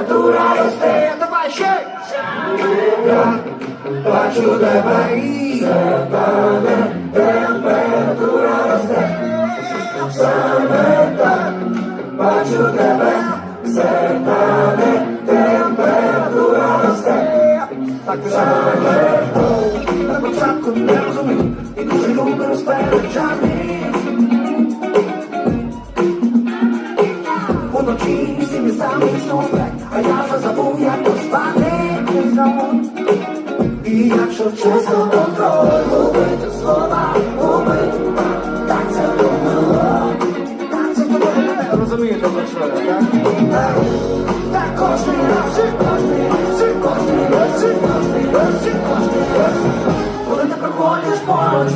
температура росте, давай ще! Я бачу тебе і серпане, температура росте. Саме так, бачу тебе, серпане, температура росте. Саме так, на початку не розумів, і дуже любив і якщо чесно контроль губить слова, губить, так це помило, так це помило. Розумієте, що я, так? Так кожний раз, і кожний, і кожний, і кожний, і кожний, і кожний, коли ти проходиш поруч,